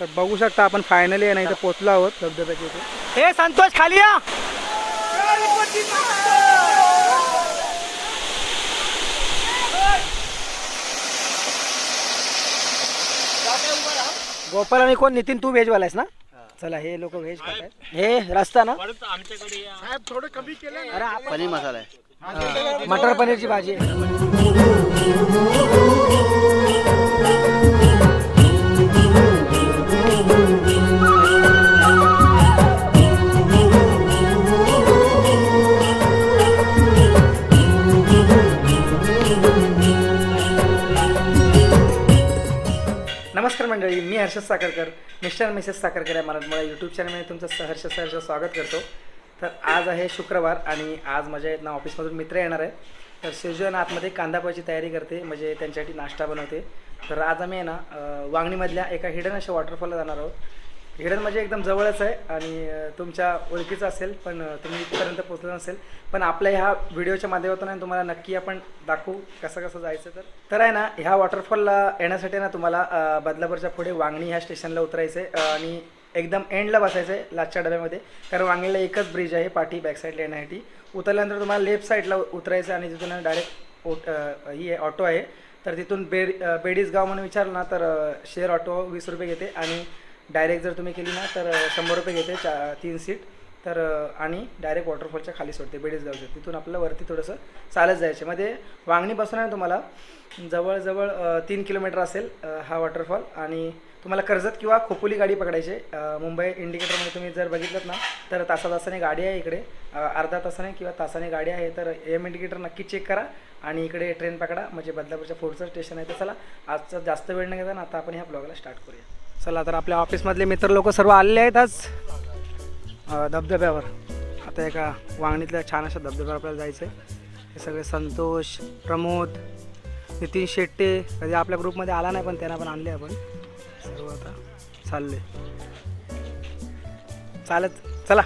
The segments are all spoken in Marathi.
तर बघू शकता आपण फायनली आहे ना इथे पोचलो आहोत धबधब्याच्या इथे. हे संतोष खाली या. गोपाल आणि कोण? नितीन तू व्हेज वालायस ना? चला हे लोक व्हेज खातात हे रस्ता ना? अरे आपण- पनीर मसाला आहे. हा, मटर पनीरची भाजी आहे. मंडळी मी हर्षद साखरकर मिस्टर मिसेस साखरकर या मला यूट्यूब चॅनलमध्ये तुमचं सहर्ष सहर्ष स्वागत करतो. तर आज आहे शुक्रवार आणि आज माझ्या ना ऑफिसमधून मित्र येणार आहे तर शिवजन आतमध्ये कांदा तयारी करते म्हणजे त्यांच्यासाठी नाश्ता बनवते. तर आज आम्ही आहे ना वांगणीमधल्या एका हिडन अशा वॉटरफॉलला जाणार आहोत. हिडन म्हणजे एकदम जवळच आहे आणि तुमच्या ओळखीचं असेल पण तुम्ही इथपर्यंत पोहोचलं नसेल. पण आपल्या ह्या व्हिडिओच्या माध्यमातून आहे तुम्हाला नक्की आपण दाखवू कसं कसं जायचं तर. तर आहे ना ह्या वॉटरफॉलला येण्यासाठी ना तुम्हाला बदलापूरच्या पुढे वांगणी ह्या स्टेशनला उतरायचं आहे आणि एकदम एंडला बसायचं आहे लाचच्या डब्यामध्ये. कारण वांगणीला एकच ब्रिज आहे पाठी बॅक साईडला येण्यासाठी. उतरल्यानंतर तुम्हाला लेफ्ट साईडला उतरायचं आणि तिथून डायरेक्ट ओट ही आहे ऑटो आहे. तर तिथून बेड अं, बेडीज गाव म्हणून विचारलं ना तर शेअर ऑटो वीस रुपये घेते आणि डायरेक्ट जर तुम्ही केली ना तर शंभर रुपये घेते चा तीन सीट तर आणि डायरेक्ट वॉटरफॉलच्या खाली सोडते बेडीसगावचे तिथून आपल्याला वरती थोडंसं चालत जायचं मध्ये वांगणीपासून आहे तुम्हाला. जवळजवळ तीन किलोमीटर असेल हा वॉटरफॉल आणि तुम्हाला कर्जत किंवा खोपोली गाडी पकडायची मुंबई इंडिकेटरमध्ये तुम्ही जर बघितलं ना तर तासा तासाने गाडी आहे इकडे. अर्धा तासाने किंवा तासाने गाडी आहे तर एम इंडिकेटर नक्की चेक करा. आणि इकडे ट्रेन पकडा. म्हणजे बदलापूरच्या फोडचं स्टेशन आहे तर चला. आजचा जास्त वेळ न घेता ना आता आपण ह्या ब्लॉगला स्टार्ट करूया. चला तर आपल्या ऑफिसमधले मित्र लोक सर्व आलेले आहेत आज. धबधब्यावर. आता एका वांगणीतल्या छान अशा धबधब्यावर आपल्याला जायचं आहे हे सगळे संतोष प्रमोद नितीन शेट्टे कधी आपल्या ग्रुपमध्ये आला नाही पण त्यांना पण आणले आपण. सर्व आता चालले. चालत चला.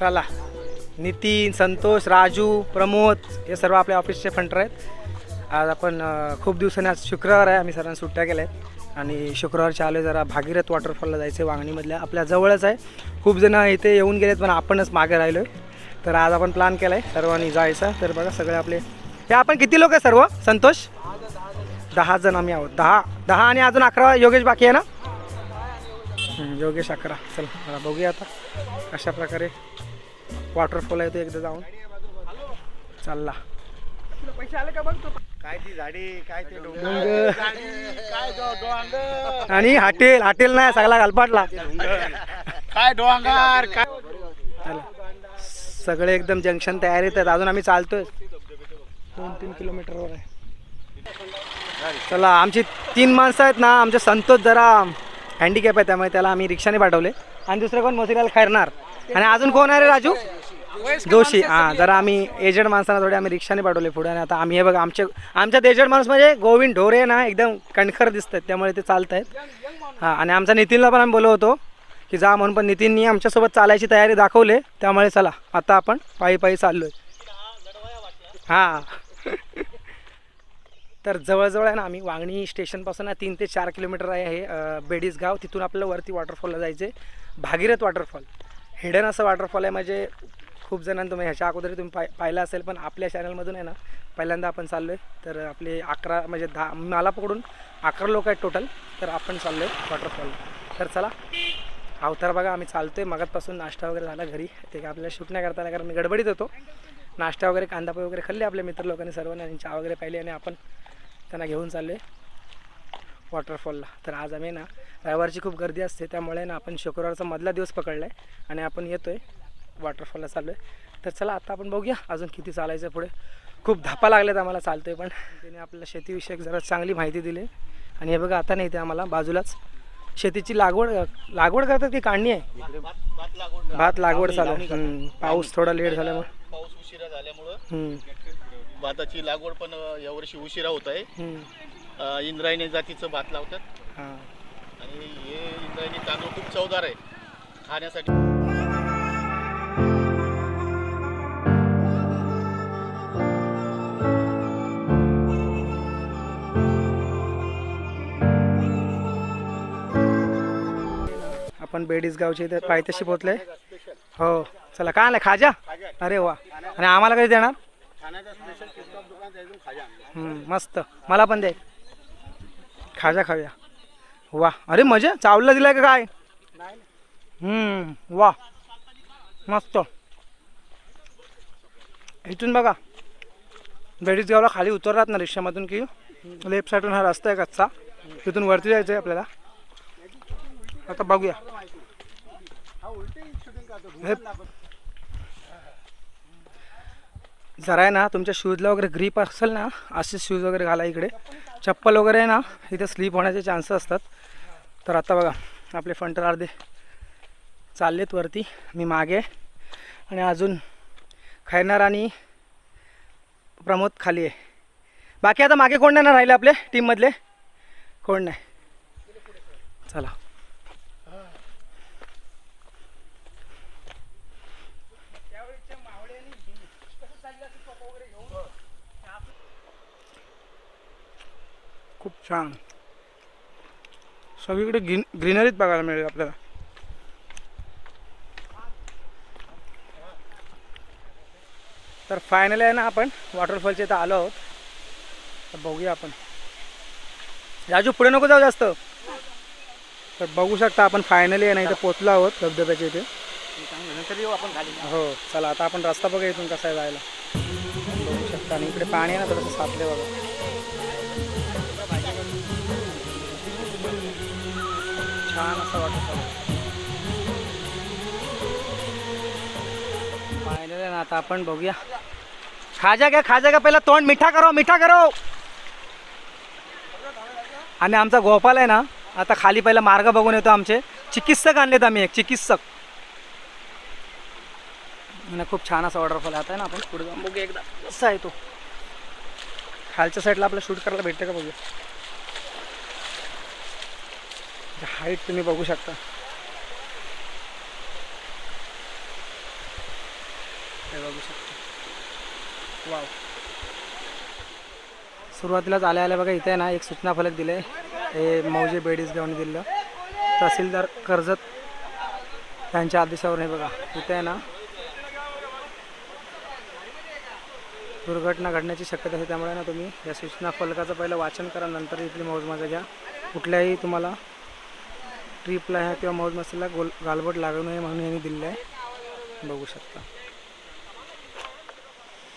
चला. नितीन संतोष राजू प्रमोद हे सर्व आपल्या ऑफिसचे फंटर आहेत. आज आपण खूप दिवसांनी आज शुक्रवार आहे आम्ही सर्वांनी सुट्ट्या केल्या आहेत आणि शुक्रवारच्या आलो जरा भागीरथ वॉटरफॉलला जायचं आहे वांगणीमधल्या. आपल्या जवळच आहे. खूप जण इथे येऊन गेलेत पण आपणच मागे राहिलो आहे तर आज आपण प्लॅन केला आहे सर्वांनी जायचा. तर बघा सगळे आपले. हे आपण किती लोक आहे सर्व? संतोष? दहा जण आम्ही आहोत. दहा. दहा आणि अजून अकरा. योगेश बाकी आहे ना? योगेश अकरा. चल बघूया आता अशा प्रकारे वॉटरफॉल आहे तो एकदा जाऊन. चालला आणि हॉटेल हॉटेल नाही सगळा घालपाटला. काय डोंगर काय चला. सगळे एकदम जंक्शन तयारीत आहेत. अजून आम्ही चालतोय. दोन तीन किलोमीटरवर आहे. चला आमची तीन माणसं आहेत ना आमचे संतोष जरा हँडिकॅप आहे त्यामुळे त्याला आम्ही रिक्षाने पाठवले. आणि दुसरं कोण? मोतीलाल खैरनार. आणि अजून कोण आहे रे राजू? जोशी. हां जरा आम्ही एजड माणसांना थोडे आम्ही रिक्षाने पाठवले पुढे आणि आता आम्ही हे बघा आमचे आमच्यात एजड माणूस म्हणजे गोविंद ढोरे ना एकदम कणखर दिसत आहेत त्यामुळे ते चालत आहेत हां आणि आमचा नितीनला पण आम्ही बोलवतो की जा म्हणून पण नितीननी आमच्यासोबत चालायची तयारी दाखवले त्यामुळे चला आता आपण पायी पायी चाललो आहे हां. तर जवळजवळ आहे ना आम्ही वांगणी स्टेशनपासून ना तीन ते चार किलोमीटर आहे हे बेडीस गाव तिथून आपल्याला वरती वॉटरफॉलला जायचं आहे भागीरथ वॉटरफॉल हिडन असं वॉटरफॉल आहे. म्हणजे खूप जणांना तुम्ही ह्याच्या अगोदर तुम्ही पाय पाहिलं असेल पण आपल्या चॅनलमधून आहे ना पहिल्यांदा आपण चाललो आहे तर आपले अकरा म्हणजे दहा मला पकडून अकरा लोक आहेत टोटल तर आपण चाललो आहे वॉटरफॉल तर चला अवतार बघा आम्ही चालतो आहे मगातपासून नाश्ता वगैरे झाला घरी. ते काय आपल्याला शूट नाही करता आलं कारण मी गडबडीत होतो. नाश्ता वगैरे कांदापोहे वगैरे खाल्ले आपल्या मित्र लोकांनी सर्वांनी आणि चहा वगैरे पाहिले आणि आपण त्यांना घेऊन चाललो आहे वॉटरफॉलला तर आज आम्ही ना रविवारची खूप गर्दी असते त्यामुळे ना आपण शुक्रवारचा मधला दिवस पकडला आहे आणि आपण येतो आहे वॉटरफॉलला चाललो आहे तर चला आता आपण बघूया अजून किती चालायचं आहे पुढे. खूप धापा लागल्यात आम्हाला चालतोय पण त्याने आपल्याला शेतीविषयक जरा चांगली माहिती दिली. आणि हे बघा आता नाही ते आम्हाला बाजूलाच. शेतीची लागवड लागवड करतात की काढणी आहे? भात लागवड चालू आहे. पाऊस थोडा लेट झाल्यामुळे पाऊस उशिरा झाल्यामुळं भाताची लागवड पण यावर्षी उशिरा होत आहे. इंद्रायणी जातीचं भात लावतात. आणि हे इंद्रायणी तांदूळ खूप चवदार आहे. खाण्यासाठी. आपण बेडीस गावचे इथे पायथ्याशी पोहोचले हो चला काय आलं खाजा? अरे वा. आणि आम्हाला कधी देणार? मस्त. मला पण दे. खाजा खाऊया. वा अरे मजा चावला दिलाय का काय? वा मस्त. इथून बघा बेडीसगावला खाली उतरलात ना रिक्षामधून की लेफ्ट साईडून हा रस्ता आहे कच्चा. तिथून वरती जायचं आहे आपल्याला. आता बघूया हा उलटी शूटिंग करतो हे जरा आहे ना तुमच्या शूजला वगैरे ग्रीप असेल ना असे शूज वगैरे घाला इकडे. चप्पल वगैरे आहे ना इथे स्लीप होण्याचे चान्सेस असतात. तर आता बघा आपले फंटर अर्धे चाललेत वरती मी मागे. आणि अजून खैरणार आणि प्रमोद खाली आहे. बाकी आता मागे कोण नाही ना राहिले आपले टीममधले कोण नाही? चला. खूप छान. सगळीकडे ग्रीन ग्रीनरीच बघायला मिळेल आपल्याला. तर फायनली आहे ना आपण वॉटरफॉलच्या इथं आलो आहोत. तर बघूया आपण. राजू पुढे नको जाऊ जास्त. तर बघू शकता आपण फायनली आहे ना इथे पोचलो आहोत धबधब्याच्या इथे. हो चला आता आपण रस्ता बघा इथून कसा आहे जायला. बघू शकता आणि इकडे पाणी आहे ना थोडंसं साचले बघा. छान असं वाटत फायनल आहे ना आता आपण बघूया. खाजा घ्या खाजा घ्या पहिला तोंड मिठा करो मिठा करो. आणि आमचा गोपाल आहे ना आता खाली पहिला मार्ग बघून येतो आमचे. चिकित्सक आणलेत आम्ही एक चिकित्सक. खूप छान असा वॉटरफॉल आता आहे ना आपण पुढे जाऊन बघूया एकदा कसा आहे तो. खालच्या साईडला आपल्याला शूट करायला भेटते का बघूया. हाईट तुम्ही बघू शकता. हे बघू शकता. वाव. सुरुवातीलाच आल्या आल्या बघा इथे आहे ना एक सूचना फलक दिले. हे मौजे बेडीज गावने दिलं. तहसीलदार कर्जत त्यांच्या आदेशावर हे बघा इथे आहे ना दुर्घटना घडण्याची शक्यता आहे त्यामुळे ना तुम्ही या सूचना फलकाचं पहिलं वाचन करा नंतर इथली मौज घ्या. कुठल्याही तुम्हाला ट्रीपला ह्या किंवा मौज मस्तीला गोल गालबोट लागू नये म्हणून यांनी दिलेलं आहे. बघू शकता.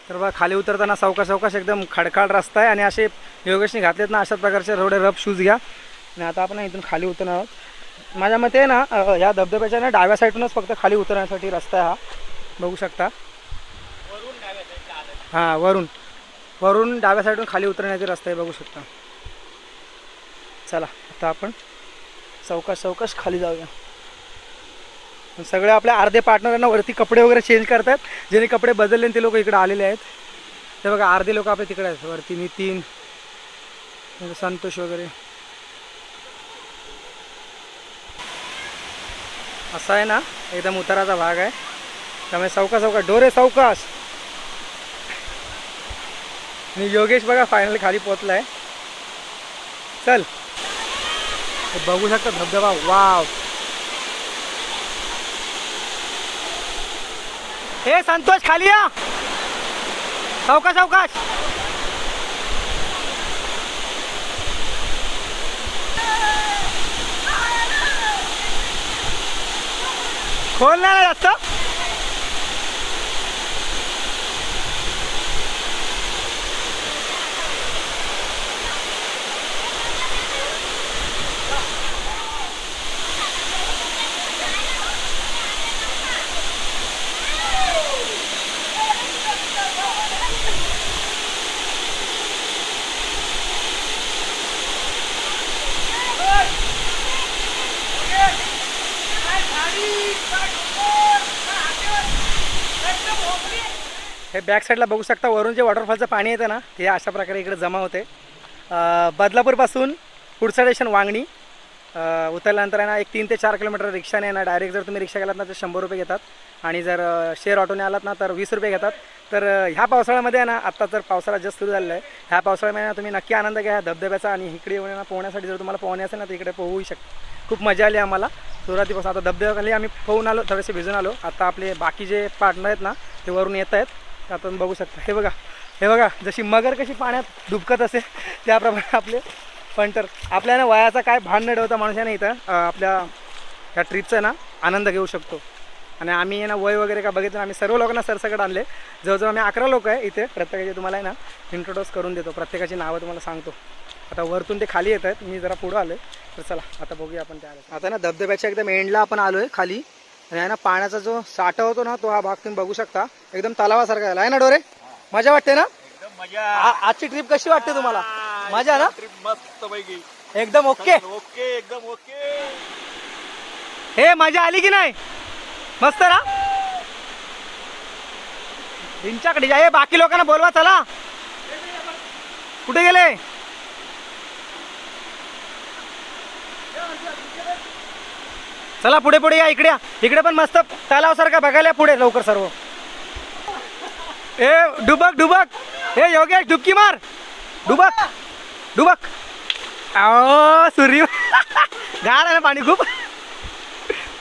तर बघा खाली उतरताना सावकाश सावकाश एकदम खडखाड रस्ता आहे आणि असे योगेशने घातलेत ना अशाच प्रकारचे रोडे रफ शूज घ्या. आणि आता आपण इथून खाली उतरणार आहोत. माझ्या मते आहे ना ह्या या धबधब्याच्या ना डाव्या साईडूनच फक्त खाली उतरण्यासाठी रस्ता आहे हा. बघू शकता. हां वरून. वरून डाव्या साईडून खाली उतरण्याचे रस्ता आहे बघू शकता. चला आता आपण चौकाश चौकाश खाली जाऊया. सगळे आपल्या अर्धे पार्टनरांना वरती कपडे वगैरे चेंज करतात. ज्यांनी कपडे बदलले आणि ते लोक इकडे आलेले आहेत. ते बघा अर्धे लोक आपले तिकडे आहेत. वरती नितीन संतोष वगैरे. असा आहे ना एकदम उताराचा भाग आहे. त्यामुळे चौकाश चौकाश डोरे चौकाश आणि योगेश बघा फायनली खाली पोचला आहे चल. बघू शकता धबधबा. वाव. हे संतोष खाली या. सावकाश सावकाश खोल नाही ना जास्त हे बॅक साईडला बघू शकता वरून जे वॉटरफॉलचं पाणी येतं ना ते अशा प्रकारे इकडे जमा होते. बदलापूरपासून पुढचं स्टेशन वांगणी. उतरल्यानंतर आहे ना एक तीन ते चार किलोमीटर रिक्षाने आहे ना डायरेक्ट जर तुम्ही रिक्षा गेलात ना तर शंभर रुपये घेतात. आणि जर शेअर ऑटोने आलात ना तर वीस रुपये घेतात. तर ह्या पावसाळ्यामध्ये आहे ना आत्ता जर पावसाळा जस्ट सुरू झालेला आहे ह्या पावसाळ्यामध्ये ना तुम्ही नक्की आनंद घ्या धबधब्याचा आणि इकडे येऊन ना पोहण्यासाठी जर तुम्हाला पोहणे असेल ना तर इकडे पोहू शक खूप मजा आली आम्हाला. सुरुवातीपासून आता धबधब्याखाली आम्ही पोहून आलो थोडेसे भिजून आलो. आता आपले बाकी जे पार्टनर आहेत ना ते वरून येत आहेत. आपण बघू शकता. हे बघा हे बघा जशी मगर कशी पाण्यात डुबकत असे त्याप्रमाणे आपले पंटर. आपल्याला वयाचा काय भान न ठेवता इथं आपल्या ह्या ट्रिपचा ना आनंद घेऊ शकतो. आणि आम्ही ना वय वगैरे का बघितलं आम्ही सर्व लोकांना सरसकट आणले. जवळजवळ आम्ही अकरा लोक आहे इथे. प्रत्येकाचे तुम्हाला आहे ना इंट्रोड्यूस करून देतो. प्रत्येकाची नावं तुम्हाला सांगतो. आता वरतून ते खाली येत आहेत. मी जरा पुढं आलो तर चला आता बघूया आपण त्या आता ना धबधब्याच्या एकदम एंडला आपण आलो आहे खाली. आणि आहे ना पाण्याचा जो साठा होतो ना तो हा भाग तुम्ही बघू शकता. एकदम तलावासारखा झाला. आहे ना डोरे? मजा वाटते ना? एकदम मजा. आ- आजची ट्रिप कशी वाटते तुम्हाला? मजा ना? ट्रिप मस्त पैकी. एकदम ओके ओके एकदम ओके हे मजा आली की नाही? मस्त ना? त्यांच्याकडे जा. हे बाकी लोकांना बोलवा चला. कुठे गेले? चला पुढे पुढे या इकडे या. इकडे पण मस्त तलावासारखा बघायला पुढे लवकर सर्व. ए डुबक डुबक. हे योगेश डुबकी मार. डुबक डुबक. अहो सूर्य गार आहे ना पाणी खूप?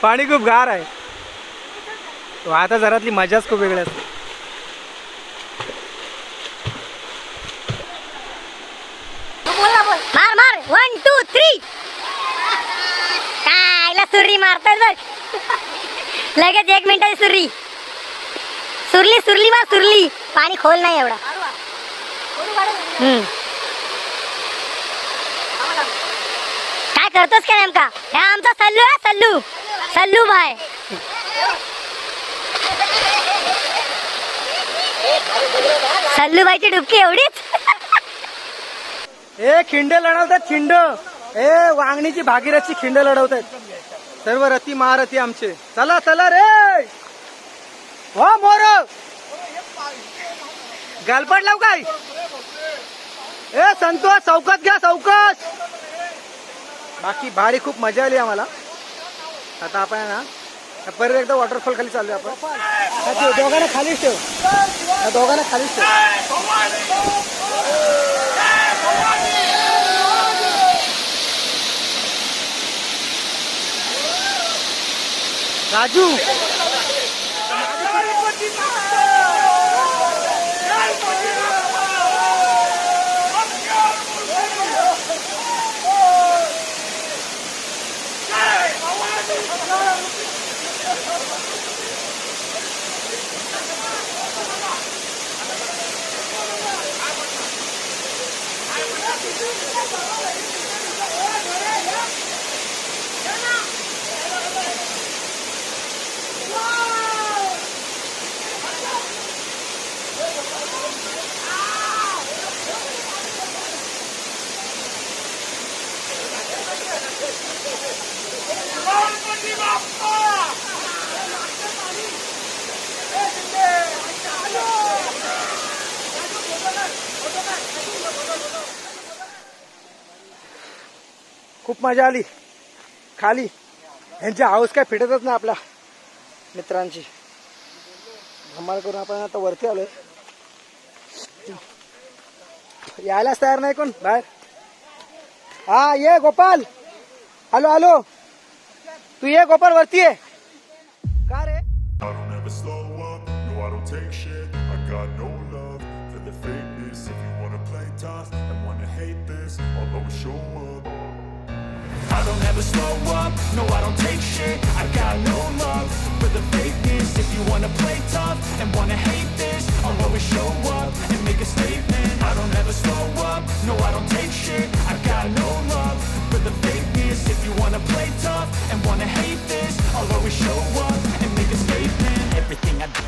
पाणी खूप गार आहे. आता जरातली मजाच खूप वेगळी असते. बघ लगेच एक मिनिटाची सुरी सुरली. सुरली मार सुरली. पाणी खोल नाही एवढा. हम्म. काय करतोस का नेमका? हा आमचा सल्लू आहे सल्लू. सल्लू भाई. सल्लू भाईची डुबकी एवढीच? ए खिंड लढवतात खिंड. ए वांगणीची भागीरथची खिंड लढवतात. सर्व रथी महारथी आमचे. चला चला रे! हो मोर! गालपड लाव काय? ए संतोष चौकत घ्या चौकत! बाकी भारी खूप मजा आली आम्हाला. आता आपण आहे ना परत एकदा वॉटरफॉल खाली चालू आपण. दोघांना खालीच ठेव. दोघांना खालीच ठेव. राजू खूप मजा आली. खाली. यांची हाऊस काय फिटतच ना आपल्या मित्रांची. धमाल करून आपण आता वरती आलोय. यायलाच तयार नाही कोण? बाहेर. हा ये गोपाल. Hello hello. तू ये गोपाल वरती ये का रे I don't ever slow up, no I don't take shit I got no love for the fakeness If you wanna play tough and wanna hate this I'll always show up I don't ever slow up, no I don't take shit I got no love for the fakeness If you wanna play tough and wanna hate this I'll always show up and make a statement I don't ever slow up, no I don't take shit I got no love for the fakeness you wanna play tough and wanna hate this I'll always show up and make a statement Everything I do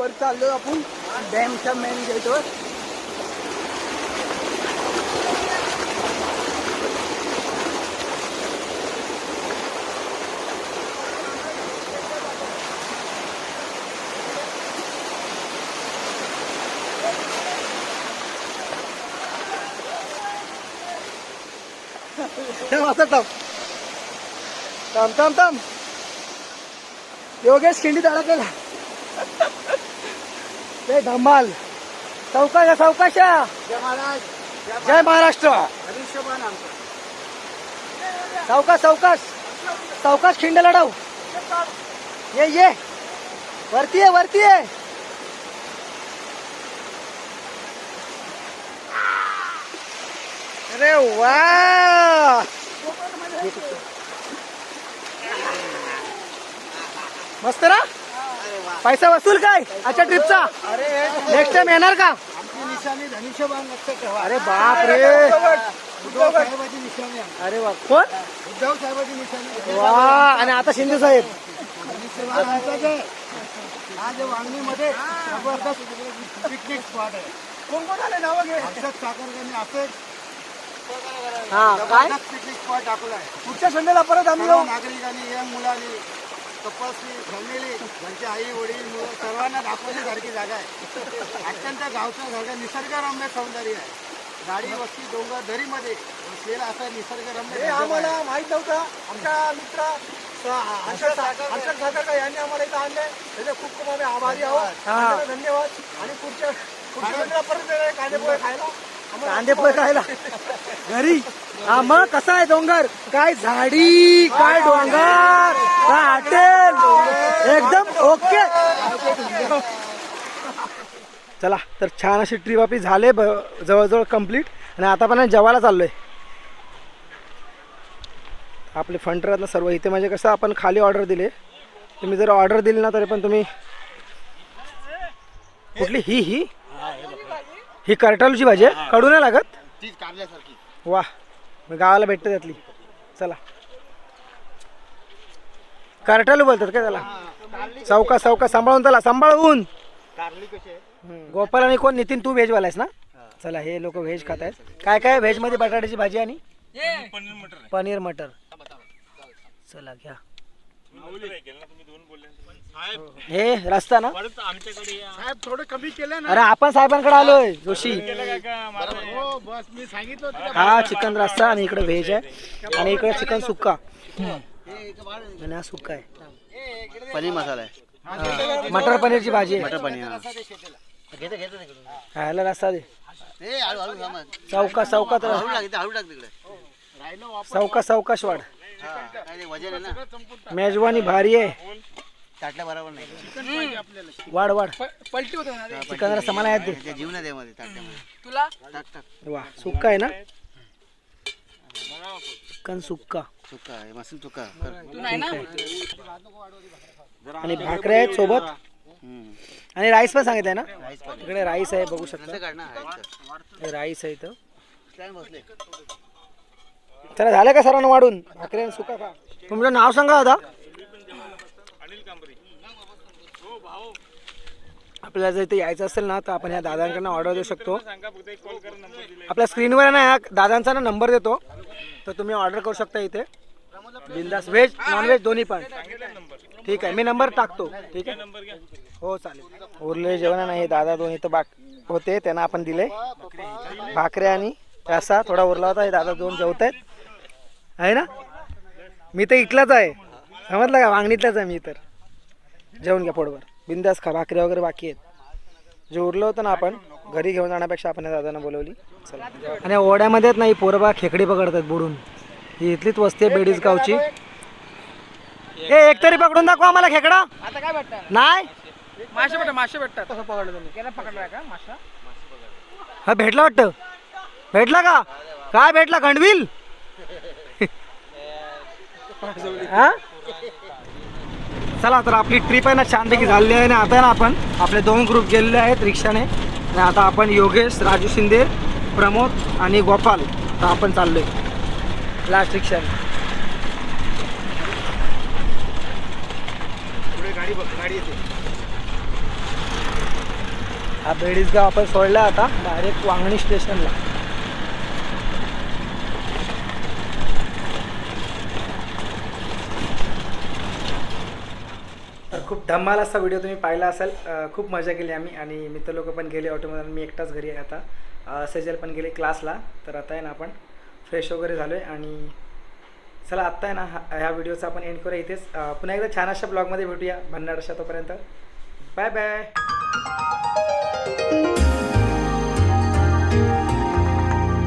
वर चाललो आपण डॅमच्या मेन गेटवर असं थांब थांब थांब थांब. योगेश खिंडीत अडकलेला जय धमाल चौकाशा चौकाशा. जय महाराष्ट्र. चौकाश चौकाश. चौकाश खिंड लढाऊ. ये ये. वरती आहे वरती आहे अरे वा! मस्त ना? पैसा वसूल काय? आजच्या ट्रिपचा नेक्स्ट टाइम येणार का? अरे बाप रे. अरे वा. कोण? वा. आणि आता शिंदे साहेब. वांगणीमध्ये जबरदस्त पिकनिक स्पॉट आहे कोण कोण आले? नाव घे. साखरकरने असेच हा काय? पिकनिक स्पॉट दाखवला आहे पुढच्या संडेला परत आम्ही सर्व येऊ नागरिकांनी या मुलांनी कपल्सनी फॅमिली त्यांचे आई वडील मुलं सर्वांना दाखवण्यासारखी जागा आहे. अत्यंत गावच्या सारखं निसर्गरम्य सौंदर्य आहे. गाडी वस्ती डोंगर दरीमध्ये असलेला असा निसर्गरम्य धबधबा आहे. आम्हाला माहीत नव्हतं. आमच्या मित्र यांनी आम्हाला इथं आणलंय. त्याचे खूप खूप आम्ही आभारी आहोत. धन्यवाद. आणि पुढच्या पुढच्या परत येणार आहे खायला. कांदे पोहे खायला. घरी? हा मग कसा आहे डोंगर? काय झाडी काय डोंगर? काय हॉटेल? एकदम ओके. चला तर छान अशी ट्रिप आपली झाले ब जवळजवळ कंप्लीट आणि आता पण जेवायला चाललोय. आपले फंटर आहेत ना सर्व इथे म्हणजे कसं आपण खाली ऑर्डर दिले. तुम्ही जर ऑर्डर दिली ना तरी पण तुम्ही कुठली ही ही? ही करटालूची भाजी आहे. कडू नाही लागत? तीच कारल्यासारखी. वा. गावाला भेटते त्यातली. चला. करटालू बोलतात काय त्याला? चौका चौका सांभाळून त्याला सांभाळून. कारली कशी आहे? गोपाल आणि कोण? नितीन तू व्हेज वालायस ना? चला हे लोक व्हेज खात आहेत. काय काय व्हेजमध्ये बटाट्याची भाजी आणि? पनीर मटर चला घ्या. हे रस्ता ना? साहेब थोडं कमी केलं ना. अरे आपण साहेबांकडे आलोय जोशी. हो बस मी सांगितलं होतं हा चिकन रस्सा आणि इकडे व्हेज आहे. आणि इकडे चिकन सुक्का. आणि हा सुक्का आहे. पनीर मसाला आहे. हा, मटर पनीरची भाजी आहे. मटर पनीर हा. खायला रस्सा दे. ए, हळू हळू थांबा. चौका चौकात हळू राहा. टाक इथे, हळू टाक तिकडे. चौका चौकाश वाढ. हा, काय ते वजन आहे ना. मेजवानी भारी आहे. ताटल्या बरोबर नाही. वाढ वाढ. चिकन दे त्या जीवनात आहे मध्ये ताटल्यामध्ये टाक टाक. वा सुक्का आहे ना? चिकन सुक्का. चुका कर. आणि भाकऱ्या आहेत सोबत. हम्म. आणि राईस पण सांगितलंय ना? राईस. इकडे राईस आहे बघू शकता. राईसचं. हे राईस आहे इथं. बसले. चला झालं का सरांना वाढून? भाकरी आणि सुका खा. तुमचं नाव सांगा दादा आपल्याला जर इथे यायचं असेल ना तर आपण या दादांकडनं ऑर्डर देऊ शकतो. आपल्या स्क्रीनवर ना या दादांचा ना नंबर देतो. तर तुम्ही ऑर्डर करू शकता इथे. बिंदास व्हेज नॉनव्हेज दोन्ही पण. ठीक आहे मी नंबर टाकतो. ठीक आहे? हो चालेल. उरले जेवण आहे ना हे दादा दोन इथं बाक होते त्यांना आपण दिले. भाकऱ्या आणि रस्सा थोडा उरला होता हे दादा दोन जेवत आहेत. आहे ना? मी तर इथलाच आहे. समजलं का? वांगणीतलाच आहे मी तर. जेवण घ्या पोटभर. बिंदास खा भाकरी वगैरे बाकी आहेत. जे उरलं होतं ना आपण घरी घेऊन जाण्यापेक्षा आपण या दादांना बोलवली. चला. आणि या ओढ्यामध्ये आहेत ना ही पोरं बा खेकडी पकडतात बुडून. ही इथलीच वस्ती आहे बेडीज गावची. ए एक तरी पकडून दाखवा आम्हाला खेकडा. आता काय भेटतं नाही? मासे भेटतात मासे भेटतात. कसं पकडलं तुम्ही. केला पकडलाय का मासा? हा भेटला वाटतं. भेटला का? काय भेटला खंडविल हा? चला तर आपली ट्रिप आहे ना छानपैकी झालेली आहे ना आता ना आपण आपले दोन ग्रुप गेलेले आहेत रिक्षाने. आणि आता आपण योगेश राजू शिंदे प्रमोद आणि गोपाल तर आपण चाललोय. लास्ट रिक्षाने. हा बेडीस गाव आपण सोडला आता डायरेक्ट वांगणी स्टेशनला धम्माल असा व्हिडिओ तुम्ही पाहिला असाल खूप मजा केली आम्ही आणि मित्र लोक पण गेले ऑटोमधून मी एकटाच घरी आहे आता. सेजल पण गेले क्लासला तर आता आहे ना आपण फ्रेश वगैरे झालो आहे आणि चला आत्ता आहे ना हा- ह्या व्हिडिओचा आपण एंड करूया इथेच. पुन्हा एकदा छान अशा ब्लॉगमध्ये भेटूया भन्नाड अशा तोपर्यंत. Bye bye.